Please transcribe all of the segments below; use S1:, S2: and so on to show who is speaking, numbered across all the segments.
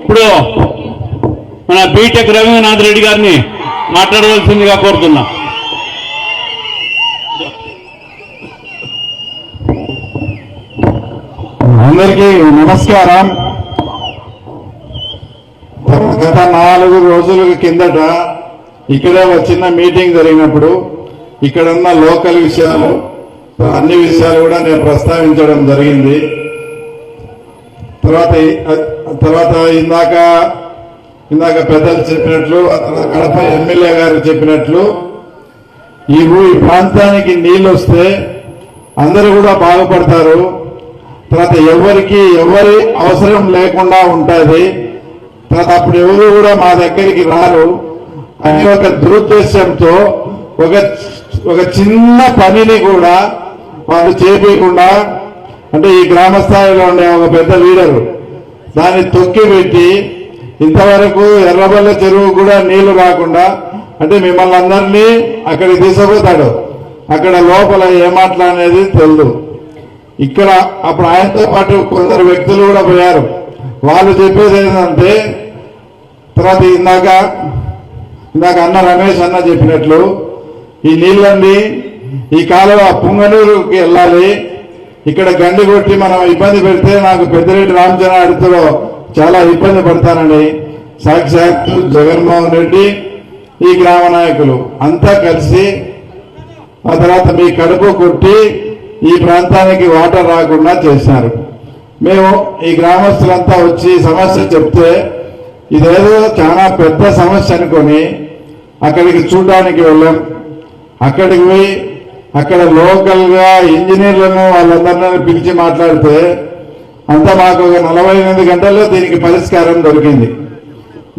S1: ఇప్పుడు మన బీటెక్ రవీంద్రనాథ్ రెడ్డి గారిని మాట్లాడవలసిందిగా కోరుతున్నా.
S2: అందరికీ నమస్కారం. గత నాలుగు రోజుల కిందట ఇక్కడ ఒక చిన్న మీటింగ్ జరిగినప్పుడు ఇక్కడ ఉన్న లోకల్ విషయాలు అన్ని విషయాలు కూడా నేను ప్రస్తావించడం జరిగింది. తర్వాత తర్వాత ఇందాక ఇందాక పెద్దలు చెప్పినట్లు కడప ఎమ్మెల్యే గారు చెప్పినట్లు ఈ ఈ ప్రాంతానికి నీళ్ళు వస్తే అందరూ కూడా బాగుపడతారు. తర్వాత ఎవరికి ఎవరి అవసరం లేకుండా ఉంటుంది. తర్వాత అప్పుడు ఎవరు కూడా మా దగ్గరికి రారు. అని ఒక దురుద్దేశంతో ఒక ఒక చిన్న పనిని కూడా వాళ్ళు చేయకుండా అంటే ఈ గ్రామ స్థాయిలో ఉండే ఒక పెద్ద లీడరు. దాన్ని తొక్కి పెట్టి ఇంతవరకు ఎర్రబల్ల చెరువు కూడా నీళ్ళు రాకుండా అంటే మిమ్మల్ని అందరినీ అక్కడికి తీసుకుపోతాడు. అక్కడ లోపల ఏ మాట్లాడనేది తెలియదు ఇక్కడ అప్పుడు ఆయనతో పాటు కొందరు వ్యక్తులు కూడా పోయారు. వాళ్ళు చెప్పేది ఏంటంటే తర్వాత ఇందాక ఇందాక అన్న రమేష్ అన్న చెప్పినట్లు ఈ నీళ్ళన్నీ ఈ కాలువ పుంగనూరుకి వెళ్ళాలి ఇక్కడ గండి కొట్టి మనం ఇబ్బంది పెడితే నాకు పెద్దరెడ్డి రామచంద్రాడితో చాలా ఇబ్బంది పడతానని సాక్షాత్ జగన్మోహన్ రెడ్డి ఈ గ్రామ నాయకులు అంతా కలిసి ఆ తర్వాత మీ కడుపు కొట్టి ఈ ప్రాంతానికి వాటర్ రాకుండా చేశారు. మేము ఈ గ్రామస్తులంతా వచ్చి సమస్య చెప్తే ఇదేదో చాలా పెద్ద సమస్య అనుకొని అక్కడికి చూడడానికి వెళ్ళాం. అక్కడికి పోయి అక్కడ లోకల్గా ఇంజనీర్లను వాళ్ళందరినీ పిలిచి మాట్లాడితే అంతా మాకు ఒక నలభై ఎనిమిది గంటల్లో దీనికి పరిష్కారం దొరికింది.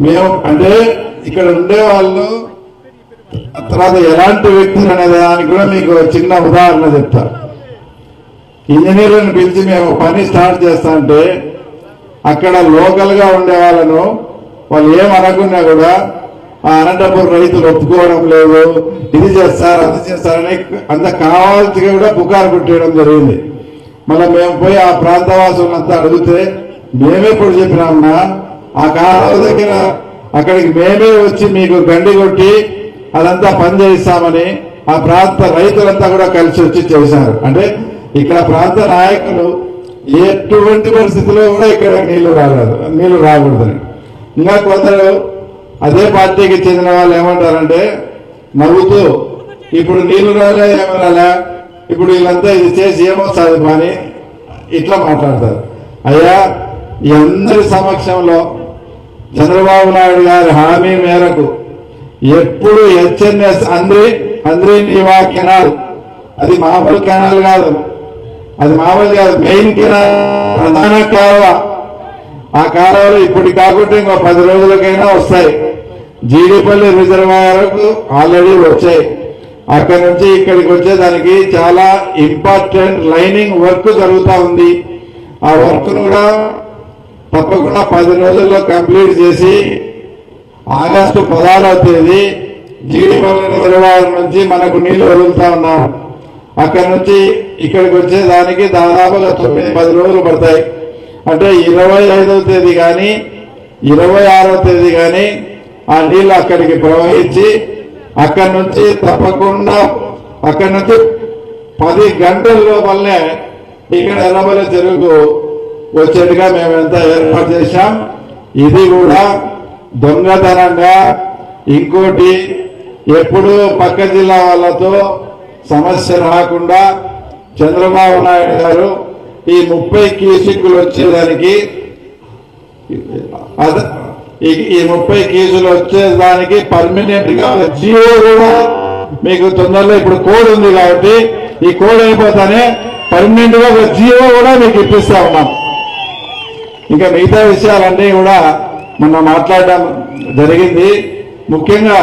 S2: మేము అంటే ఇక్కడ ఉండే వాళ్ళు తర్వాత ఎలాంటి వ్యక్తులు అనే దానికి కూడా మీకు చిన్న ఉదాహరణ చెప్తా. ఇంజనీర్లను పిలిచి మేము పని స్టార్ట్ చేస్తా అంటే అక్కడ లోకల్గా ఉండే వాళ్ళను వాళ్ళు ఏం కూడా అనంతపురం రైతులు ఒప్పుకోవడం లేదు. ఇది చేస్తారు అది చేస్తారని అంత కావాల్సిగా కూడా పుకారు పెట్టేయడం జరిగింది. మళ్ళీ మేము పోయి ఆ ప్రాంతవాసులంతా అడిగితే మేమే ఇప్పుడు చెప్పినామన్నా ఆ కాలువ దగ్గర అక్కడికి మేమే వచ్చి మీకు గండి కొట్టి అదంతా పనిచేస్తామని ఆ ప్రాంత రైతులంతా కూడా కలిసి వచ్చి చేశారు. అంటే ఇక్కడ ప్రాంత నాయకులు ఎటువంటి పరిస్థితిలో కూడా ఇక్కడ నీళ్ళు రాలేదు నీళ్ళు రాకూడదని. ఇంకా కొందరు అదే పార్టీకి చెందిన వాళ్ళు ఏమంటారంటే నవ్వుతూ ఇప్పుడు నీళ్ళు రాలే ఏమనాలా ఇప్పుడు వీళ్ళంతా ఇది చేసి ఏమొస్తుంది పని? ఇట్లా మాట్లాడతారు. అయ్యా ఈ అందరి సమక్షంలో చంద్రబాబు నాయుడు గారి హామీ మేరకు ఎప్పుడు హెచ్ఎన్ఎస్ అంద్రి అంద్రి నీవా కెనాల్. అది మామూలు కెనాల్ కాదు. అది మామూలు కాదు మెయిన్ కెనాల్ ప్రధాన కాలువ. ఆ కాలువలు ఇప్పుడు కాకుండా ఇంకో పది రోజులకైనా వస్తాయి. జీడిపల్లి రిజర్వాయర్కు ఆల్రెడీ వచ్చాయి. అక్కడ నుంచి ఇక్కడికి వచ్చేదానికి చాలా ఇంపార్టెంట్ లైనింగ్ వర్క్ జరుగుతూ ఉంది. ఆ వర్క్ కూడా తప్పకుండా పది రోజుల్లో కంప్లీట్ చేసి ఆగస్టు పదహారవ తేదీ జీడిపల్లి రిజర్వాయర్ నుంచి మనకు నీళ్ళు వదులుతా ఉన్నాం అక్కడ నుంచి ఇక్కడికి వచ్చేదానికి దాదాపుగా తొమ్మిది పది రోజులు పడతాయి. అంటే ఇరవై ఐదవ తేదీ కానీ ఇరవై ఆరవ తేదీ కానీ ఆ నీళ్ళు అక్కడికి ప్రవహించి అక్కడి నుంచి తప్పకుండా అక్కడి నుంచి పది గంటల లోపలనే ఇక్కడ ఎర్రబల చెరువుకు వచ్చేట్టుగా మేమంతా ఏర్పాటు చేశాం. ఇది కూడా దొంగతనంగా ఇంకోటి ఎప్పుడు పక్క జిల్లా వాళ్ళతో సమస్య రాకుండా చంద్రబాబు నాయుడు గారు ఈ ముప్పై కీసిక్కులు వచ్చేదానికి ఈ- ఈ ముప్పై కేసులు వచ్చేదానికి పర్మనెంట్గా జియో కూడా మీకు తొందరలో ఇప్పుడు కోడ్ ఉంది కాబట్టి ఈ కోడ్ అయిపోతానే పర్మనెంట్గా ఒక జియో కూడా మీకు ఇప్పిస్తా ఉన్నాం. ఇంకా మిగతా విషయాలన్నీ కూడా మొన్న మాట్లాడడం జరిగింది. ముఖ్యంగా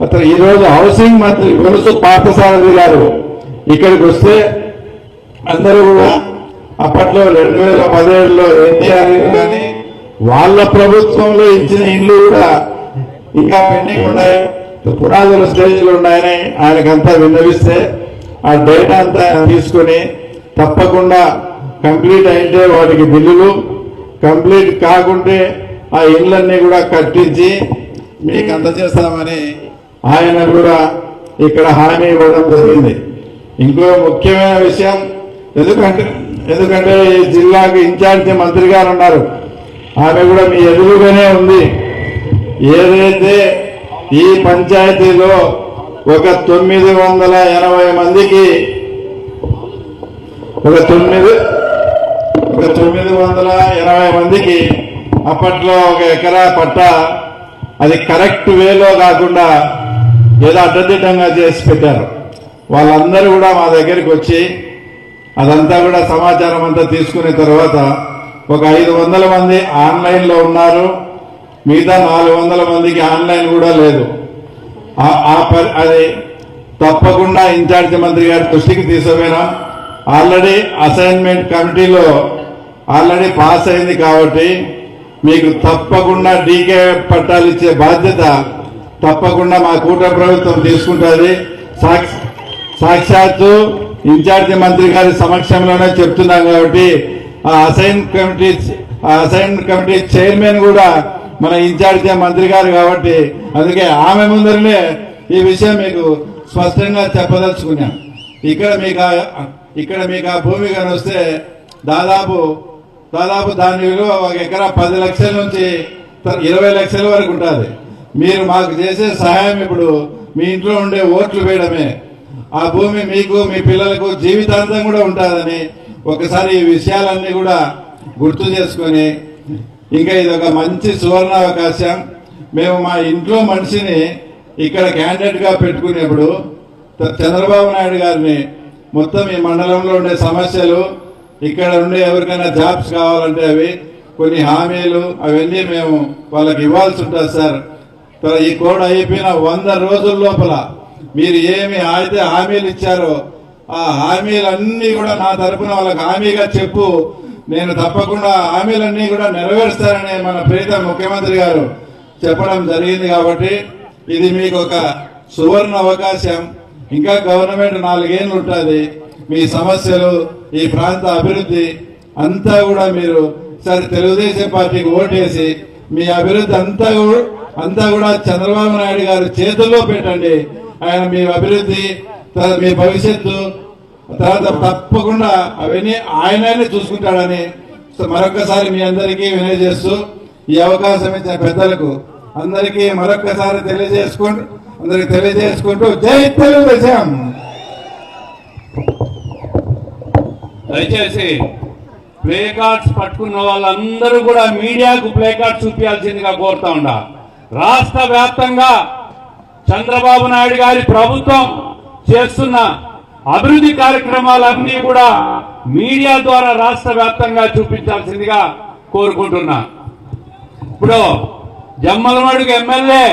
S2: అతను ఈరోజు హౌసింగ్ మంత్రి గొలుసు పార్థసారథి గారు ఇక్కడికి వస్తే అందరూ కూడా అప్పట్లో రెండు వేల పదిహేడులో ఎన్టీఆర్ కానీ వాళ్ళ ప్రభుత్వంలో ఇచ్చిన ఇల్లు కూడా ఇంకా పెండింగ్ ఉన్నాయి. పునాదుల స్టేజ్లు ఉన్నాయని ఆయనకంతా విన్నవిస్తే ఆ డేటా అంతా తీసుకొని తప్పకుండా కంప్లీట్ అయితే వాటికి బిల్లులు కంప్లీట్ కాకుంటే ఆ ఇళ్ళన్నీ కూడా కట్టించి మీకు అందజేస్తామని ఆయన కూడా ఇక్కడ హామీ ఇవ్వడం జరిగింది. ఇంకో ముఖ్యమైన విషయం ఎందుకంటే ఎందుకంటే ఈ జిల్లాకు ఇన్ఛార్జి మంత్రి గారు ఉన్నారు. ఆమె కూడా మీ ఎదురుగానే ఉంది. ఏదైతే ఈ పంచాయతీలో ఒక తొమ్మిది వందల ఎనభై మందికి ఒక తొమ్మిది ఒక తొమ్మిది వందల ఎనభై మందికి అప్పట్లో ఒక ఎకరా పట్ట అది కరెక్ట్ వేలో కాకుండా ఏదో అడ్డదిడ్డంగా చేసి పెట్టారు. వాళ్ళందరూ కూడా మా దగ్గరికి వచ్చి అదంతా కూడా సమాచారం అంతా తీసుకునే తర్వాత ఒక ఐదు వందల మంది ఆన్లైన్లో ఉన్నారు. మిగతా నాలుగు వందల మందికి ఆన్లైన్ కూడా లేదు. ఆ- అది తప్పకుండా ఇన్ఛార్జి మంత్రి గారి దృష్టికి తీసుకుపోయినా. ఆల్రెడీ అసైన్మెంట్ కమిటీలో ఆల్రెడీ పాస్ అయింది కాబట్టి మీకు తప్పకుండా డీకే పట్టాలు ఇచ్చే బాధ్యత తప్పకుండా మా కూటమి ప్రభుత్వం తీసుకుంటుంది. సాక్షాత్తు ఇన్ఛార్జి మంత్రి గారి సమక్షంలోనే చెప్తున్నాం కాబట్టి అసైన్ కమిటీ ఆ అసైన్ కమిటీ చైర్మన్ కూడా మన ఇన్ఛార్జ్ మంత్రి గారు కాబట్టి అందుకే ఆమె ముందరనే ఈ విషయం మీకు స్పష్టంగా చెప్పదలుచుకున్నాం. ఇక్కడ మీకు ఇక్కడ మీకు ఆ భూమి కానీ వస్తే దాదాపు దాదాపు దాని విలువ ఒక ఎకరా పది లక్షల నుంచి ఇరవై లక్షల వరకు ఉంటుంది. మీరు మాకు చేసే సహాయం ఇప్పుడు మీ ఇంట్లో ఉండే ఓట్లు వేయడమే. ఆ భూమి మీకు మీ పిల్లలకు జీవితాంతం కూడా ఉంటుందని ఒకసారి ఈ విషయాలన్నీ కూడా గుర్తు చేసుకొని ఇంకా ఇది ఒక మంచి సువర్ణ అవకాశం మేము మా ఇంట్లో మనిషిని ఇక్కడ క్యాండిడేట్గా పెట్టుకునేప్పుడు చంద్రబాబు నాయుడు గారిని మొత్తం ఈ మండలంలో ఉండే సమస్యలు ఇక్కడ ఉండే ఎవరికైనా జాబ్స్ కావాలంటే అవి కొన్ని హామీలు అవన్నీ మేము వాళ్ళకి ఇవ్వాల్సి ఉంటుంది సార్. ఈ కోడ్ అయిపోయిన వంద రోజుల లోపల మీరు ఏమి అయితే హామీలు ఇచ్చారో ఆ హామీలన్నీ కూడా నా తరపున వాళ్ళకి హామీగా చెప్పు. నేను తప్పకుండా హామీలన్నీ కూడా నెరవేరుస్తానని మన ప్రీత ముఖ్యమంత్రి గారు చెప్పడం జరిగింది కాబట్టి ఇది మీకు ఒక సువర్ణ అవకాశం. ఇంకా గవర్నమెంట్ నాలుగేళ్ళు ఉంటుంది. మీ సమస్యలు ఈ ప్రాంత అభివృద్ధి అంతా కూడా మీరు సరే తెలుగుదేశం పార్టీకి ఓటేసి మీ అభివృద్ధి అంతా కూడా అంతా కూడా చంద్రబాబు నాయుడు గారి చేతుల్లో పెట్టండి. ఆయన మీ అభివృద్ధి మీ భవిష్యత్తు తర్వాత తప్పకుండా అవన్నీ ఆయననే చూసుకుంటాడని సో మరొకసారి మీ అందరికీ వినయజేస్తూ ఈ అవకాశం ఇచ్చిన పెద్దలకు అందరికీ మరొకసారి తెలియజేసుకుంటూ అందరికి తెలియజేసుకుంటూ జై తెలుగుదేశం
S1: దయచేసి ప్లే కార్డ్స్ పట్టుకున్న వాళ్ళందరూ కూడా మీడియాకు ప్లే కార్డ్ చూపించాల్సిందిగా కోరుతా ఉండ రాష్ట్ర వ్యాప్తంగా చంద్రబాబు నాయుడు గారి ప్రభుత్వం చేస్తున్న అభివృద్ధి కార్యక్రమాలన్నీ కూడా మీడియా ద్వారా రాష్ట్ర వ్యాప్తంగా చూపించాల్సిందిగా కోరుకుంటున్నా. ఇప్పుడు జమ్మలమడుగు ఎమ్మెల్యే